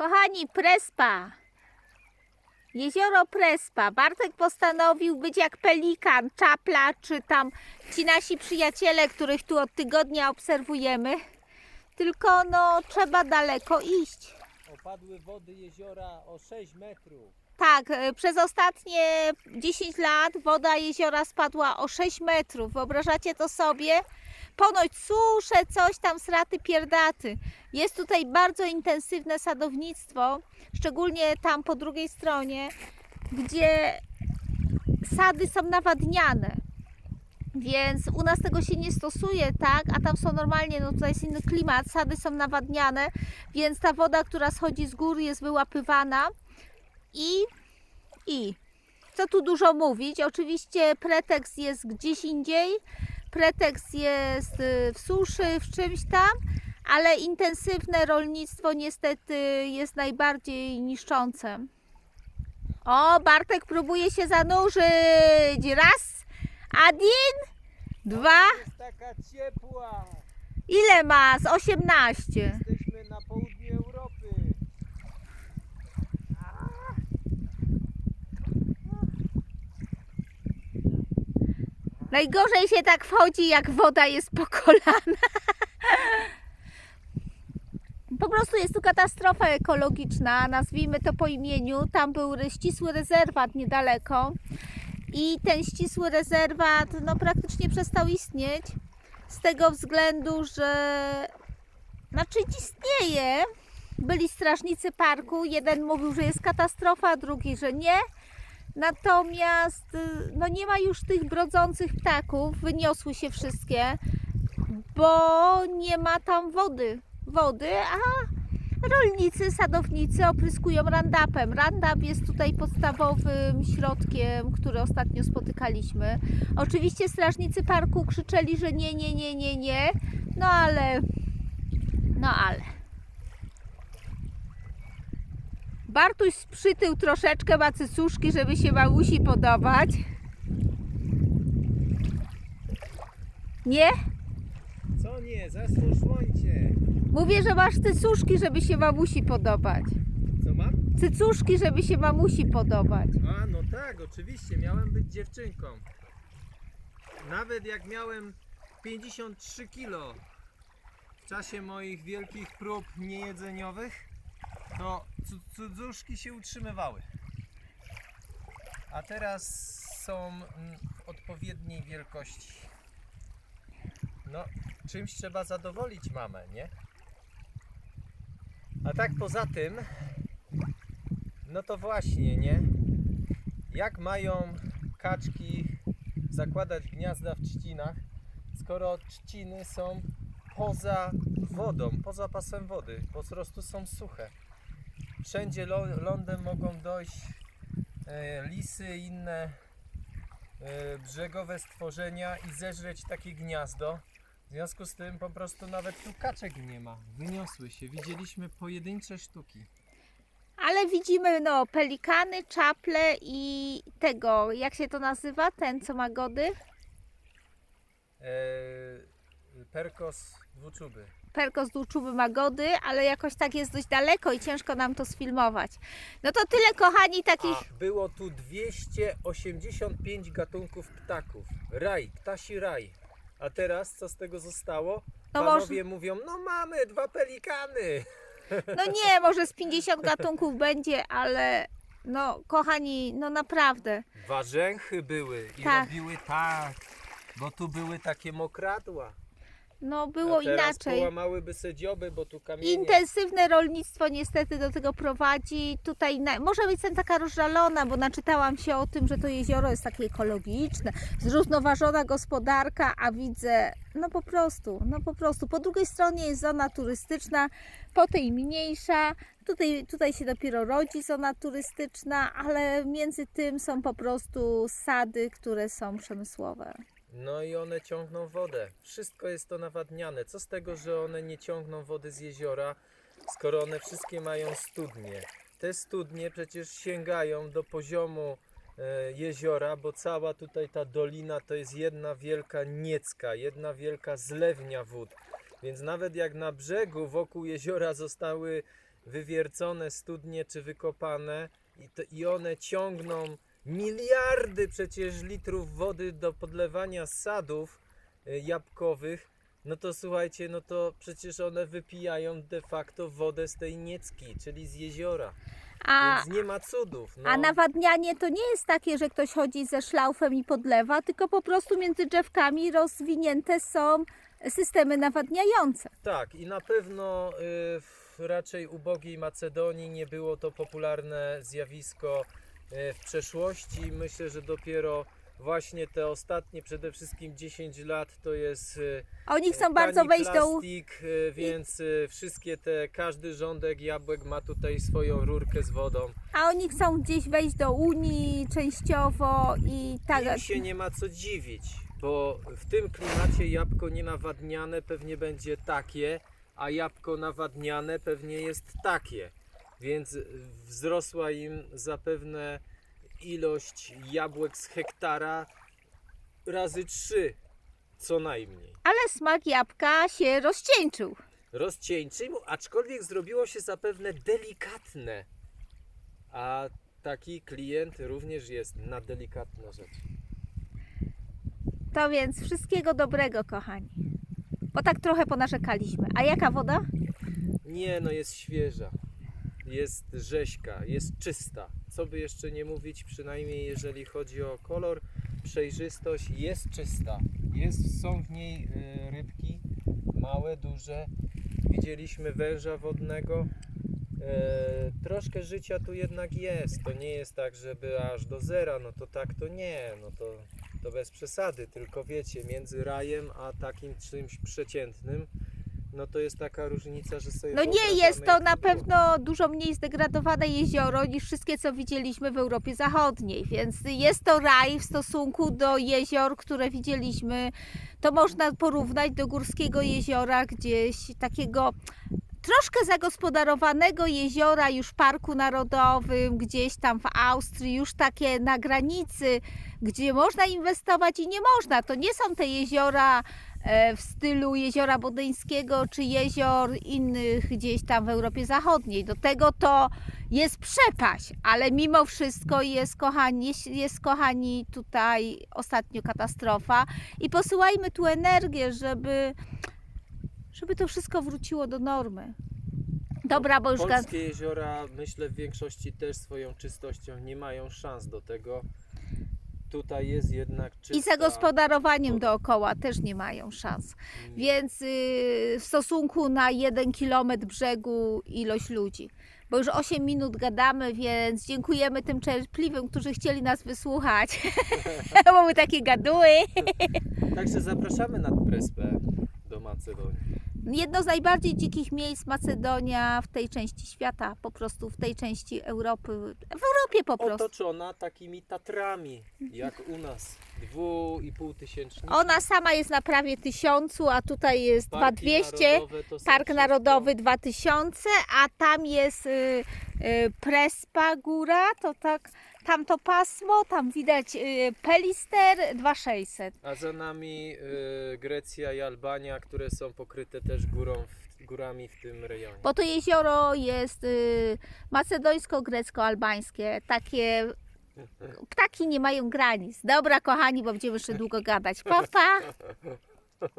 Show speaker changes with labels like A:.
A: Kochani, Prespa. Jezioro Prespa. Bartek postanowił być jak pelikan, czapla, czy tam ci nasi przyjaciele, których tu od tygodnia obserwujemy. Tylko no, trzeba daleko iść.
B: Opadły wody jeziora o 6 metrów.
A: Tak, e, przez ostatnie 10 lat woda jeziora spadła o 6 metrów. Wyobrażacie to sobie? Ponoć susze, coś tam, sraty, pierdaty. Jest tutaj bardzo intensywne sadownictwo, szczególnie tam po drugiej stronie, gdzie sady są nawadniane. Więc u nas tego się nie stosuje, tak? A tam są normalnie, no tutaj jest inny klimat, sady są nawadniane, więc ta woda, która schodzi z gór jest wyłapywana. I, I, co tu dużo mówić? Oczywiście pretekst jest gdzieś indziej, pretekst jest y, w suszy, w czymś tam, ale intensywne rolnictwo niestety jest najbardziej niszczące. O, Bartek próbuje się zanurzyć. Raz, Adin, dwa,
B: Jest taka ciepła.
A: ile ma? Z 18.
B: Jesteśmy na południu Europy.
A: Najgorzej się tak wchodzi, jak woda jest po kolana. Po prostu jest tu katastrofa ekologiczna, nazwijmy to po imieniu. Tam był ścisły rezerwat niedaleko i ten ścisły rezerwat no, praktycznie przestał istnieć z tego względu, że znaczy istnieje. Byli strażnicy parku, jeden mówił, że jest katastrofa, drugi, że nie. Natomiast no nie ma już tych brodzących ptaków, wyniosły się wszystkie, bo nie ma tam wody. Wody, a rolnicy, sadownicy opryskują randapem. Randap jest tutaj podstawowym środkiem, który ostatnio spotykaliśmy. Oczywiście strażnicy parku krzyczeli, że nie, nie, nie, nie, nie, no ale, no ale. Bartuś przytył troszeczkę macycuszki, żeby się mamusi podobać. Nie?
B: Co nie, zasło słońce.
A: Mówię, że masz cycuszki, żeby się mamusi podobać.
B: Co mam?
A: Cycuszki, żeby się mamusi podobać.
B: A, no tak, oczywiście, miałem być dziewczynką. Nawet jak miałem 53 kilo w czasie moich wielkich prób niejedzeniowych, to cu- cudzuszki się utrzymywały. A teraz są mm, w odpowiedniej wielkości. No, czymś trzeba zadowolić mamę, nie? A tak poza tym, no to właśnie, nie? Jak mają kaczki zakładać gniazda w trzcinach, skoro trzciny są poza wodą, poza pasem wody, po prostu są suche. Wszędzie lądem mogą dojść e, lisy inne e, brzegowe stworzenia i zeżreć takie gniazdo. W związku z tym po prostu nawet tu kaczek nie ma. Wyniosły się. Widzieliśmy pojedyncze sztuki.
A: Ale widzimy, no, pelikany, czaple i tego, jak się to nazywa, ten, co ma gody?
B: E, perkos dwuczuby.
A: Perko z Dłuczuby ma gody, ale jakoś tak jest dość daleko i ciężko nam to sfilmować. No to tyle, kochani, takich...
B: A było tu 285 gatunków ptaków. Raj, ptasi raj. A teraz co z tego zostało?
A: No
B: Panowie mówią, no mamy dwa pelikany.
A: No nie, może z 50 gatunków będzie, ale no, kochani, no naprawdę.
B: Warzęchy były i
A: Tak.
B: robiły tak, bo tu były takie mokradła.
A: No było
B: A teraz
A: inaczej.
B: połamałyby se dzioby, bo tu kamienie.
A: Intensywne rolnictwo niestety do tego prowadzi. Tutaj na, może być jestem taka rozżalona, bo naczytałam się o tym, że to jezioro jest takie ekologiczne, zrównoważona gospodarka, a widzę, no po prostu, no po prostu. Po drugiej stronie jest zona turystyczna, po tej mniejsza. Tutaj, tutaj się dopiero rodzi zona turystyczna, ale między tym są po prostu sady, które są przemysłowe.
B: No i one ciągną wodę. Wszystko jest to nawadniane. Co z tego, że one nie ciągną wody z jeziora, skoro one wszystkie mają studnie? Te studnie przecież sięgają do poziomu e, jeziora, bo cała tutaj ta dolina to jest jedna wielka niecka, jedna wielka zlewnia wód. Więc nawet jak na brzegu wokół jeziora zostały wywiercone studnie czy wykopane i, to, i one ciągną miliardy przecież litrów wody do podlewania sadów y, jabłkowych, no to słuchajcie, no to przecież one wypijają de facto wodę z tej niecki, czyli z jeziora.
A: A,
B: Więc nie ma cudów. No.
A: a nawadnianie to nie jest takie, że ktoś chodzi ze szlaufem i podlewa, tylko po prostu między drzewkami rozwinięte są systemy nawadniające.
B: Tak, i na pewno y, w raczej ubogiej Macedonii nie było to popularne zjawisko w przeszłości. Myślę, że dopiero właśnie te ostatnie, przede wszystkim 10 lat to jest y,
A: Oni chcą
B: tani
A: bardzo wejść do...
B: plastik, y, więc y, wszystkie te, każdy rządek jabłek ma tutaj swoją rurkę z wodą.
A: A oni chcą gdzieś wejść do Unii częściowo i tak.
B: Im się nie ma co dziwić, bo w tym klimacie jabłko nienawadniane pewnie będzie takie, a jabłko nawadniane pewnie jest takie. Więc wzrosła im zapewne ilość jabłek z hektara razy trzy co najmniej.
A: Ale smak jabłka się rozcieńczył.
B: Rozcieńczył, aczkolwiek zrobiło się zapewne delikatne. A taki klient również jest na delikatne rzeczy.
A: To więc wszystkiego dobrego, kochani. Bo tak trochę ponarzekaliśmy. A jaka woda?
B: Nie, no jest świeża. Jest rzeźka, jest czysta. Co by jeszcze nie mówić, przynajmniej jeżeli chodzi o kolor, przejrzystość, jest czysta. Jest, są w niej y, rybki, małe, duże. Widzieliśmy węża wodnego. E, troszkę życia tu jednak jest. To nie jest tak, żeby aż do zera, no to tak to nie, no to, to bez przesady. Tylko wiecie, między rajem a takim czymś przeciętnym, no to jest taka różnica, że sobie
A: No nie
B: wyobrażamy,
A: jest to
B: jak
A: na
B: było.
A: pewno dużo mniej zdegradowane jezioro niż wszystkie, co widzieliśmy w Europie Zachodniej, więc jest to raj w stosunku do jezior, które widzieliśmy. To można porównać do górskiego jeziora, gdzieś takiego troszkę zagospodarowanego jeziora już w Parku Narodowym, gdzieś tam w Austrii, już takie na granicy, gdzie można inwestować i nie można. To nie są te jeziora w stylu jeziora Bodeńskiego czy jezior innych gdzieś tam w Europie Zachodniej. Do tego to jest przepaść, ale mimo wszystko jest kochani, jest, kochani tutaj ostatnio katastrofa i posyłajmy tu energię, żeby żeby to wszystko wróciło do normy. Dobra, bo już.
B: Polskie jeziora, myślę, w większości też swoją czystością nie mają szans do tego. Tutaj jest jednak czysta.
A: i zagospodarowaniem dookoła też nie mają szans. Więc yy, w stosunku na jeden kilometr brzegu ilość ludzi. Bo już 8 minut gadamy, więc dziękujemy tym cierpliwym, którzy chcieli nas wysłuchać. Bo my takie gaduły.
B: Także zapraszamy nad Prespę do Macedonii.
A: Jedno z najbardziej dzikich miejsc Macedonia w tej części świata, po prostu w tej części Europy. W Europie po prostu.
B: Otoczona takimi Tatrami, jak u nas. Dwu i pół tysięcznik.
A: Ona sama jest na prawie tysiącu, a tutaj jest
B: Parki
A: 2200.
B: narodowe to są
A: Park
B: wszystko-
A: Narodowy 2000, a tam jest y, y, Prespa Góra, to tak, tam to pasmo, tam widać y, Pelister 2600.
B: A za nami y, Grecja i Albania, które są pokryte też górą, w, górami w tym rejonie.
A: Bo to jezioro jest y, macedońsko-grecko-albańskie, takie ptaki nie mają granic. Dobra kochani, bo będziemy jeszcze długo gadać. Pa, pa!